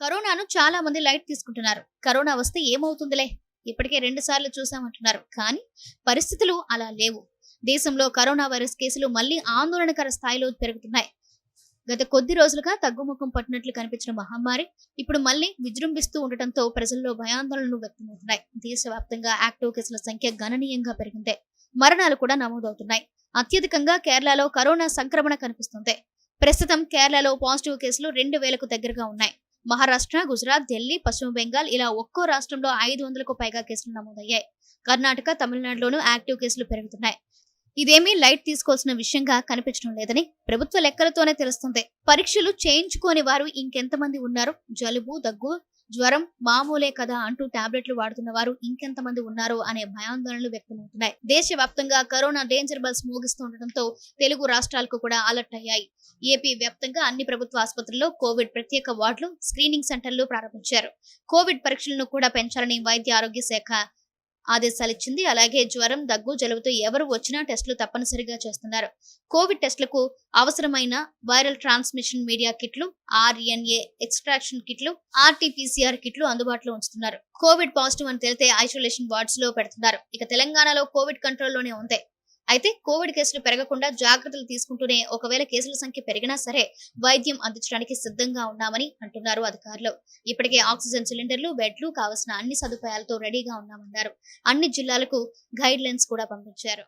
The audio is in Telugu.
కరోనాను చాలా మంది లైట్ తీసుకుంటున్నారు. కరోనా వస్తే ఏమవుతుందిలే? ఇప్పటికే రెండు సార్లు చూసామంటున్నారు కానీ పరిస్థితులు అలా లేవు. దేశంలో కరోనా వైరస్ కేసులు మళ్ళీ ఆందోళనకర స్థాయిలో పెరుగుతున్నాయి. గత కొద్ది రోజులుగా తగ్గుముఖం పట్టినట్లు కనిపించిన మహమ్మారి ఇప్పుడు మళ్ళీ విజృంభిస్తూ ఉండటంతో ప్రజల్లో భయాందోళనలు వ్యక్తమవుతున్నాయి. దేశవ్యాప్తంగా యాక్టివ్ కేసుల సంఖ్య గణనీయంగా పెరిగింది. మరణాలు కూడా నమోదవుతున్నాయి. అత్యధికంగా కేరళలో కరోనా సంక్రమణ కనిపిస్తుంది. ప్రస్తుతం కేరళలో పాజిటివ్ కేసులు రెండు వేలకు దగ్గరగా ఉన్నాయి. మహారాష్ట్ర గుజరాత్ ఢిల్లీ పశ్చిమ బెంగాల్ ఇలా ఒక్కో రాష్ట్రంలో ఐదు వందలకు పైగా కేసులు నమోదయ్యాయి. కర్ణాటక తమిళనాడులోనూ యాక్టివ్ కేసులు పెరుగుతున్నాయి. ఇదేమీ లైట్ తీసుకోవాల్సిన విషయంగా కనిపించడం లేదని ప్రభుత్వ లెక్కలతోనే తెలుస్తుంది. పరీక్షలు చేయించుకోని వారు ఇంకెంతమంది ఉన్నారు? జలుబు దగ్గు జ్వరం మామూలే కదా అంటూ టాబ్లెట్లు వాడుతున్న వారు ఇంకెంతమంది ఉన్నారు అనే భయాందోళనలు వ్యక్తమవుతున్నాయి. దేశవ్యాప్తంగా కరోనా డేంజర్ బల్స్ మోగిస్తుండటంతో తెలుగు రాష్ట్రాలకు కూడా అలర్ట్ అయ్యాయి. ఏపీ వ్యాప్తంగా అన్ని ప్రభుత్వ ఆసుపత్రుల్లో కోవిడ్ ప్రత్యేక వార్డులు స్క్రీనింగ్ సెంటర్లు ప్రారంభించారు. కోవిడ్ పరీక్షలను కూడా పెంచాలని వైద్య ఆరోగ్య శాఖ ఆదేశాలు ఇచ్చింది అలాగే జ్వరం దగ్గు జలుబుతో ఎవరు వచ్చినా టెస్టులు తప్పనిసరిగా చేస్తున్నారు. కోవిడ్ టెస్టులకు అవసరమైన వైరల్ ట్రాన్స్మిషన్ మీడియా కిట్లు ఆర్ఎన్ఏ ఎక్స్ట్రాక్షన్ కిట్లు ఆర్టీపీసీఆర్ కిట్లు అందుబాటులో ఉంచుతున్నారు. కోవిడ్ పాజిటివ్ అని తెలితే ఐసోలేషన్ వార్డ్స్లో పెడుతున్నారు. ఇక తెలంగాణలో కోవిడ్ కంట్రోల్లోనే ఉంది. అయితే కోవిడ్ కేసులు పెరగకుండా జాగ్రత్తలు తీసుకుంటూనే ఒకవేళ కేసుల సంఖ్య పెరిగినా సరే వైద్యం అందించడానికి సిద్ధంగా ఉన్నామని అంటున్నారు అధికారులు. ఇప్పటికే ఆక్సిజన్ సిలిండర్లు బెడ్లు కావలసిన అన్ని సదుపాయాలతో రెడీగా ఉన్నామన్నారు. అన్ని జిల్లాలకు గైడ్ లైన్స్ కూడా పంపించారు.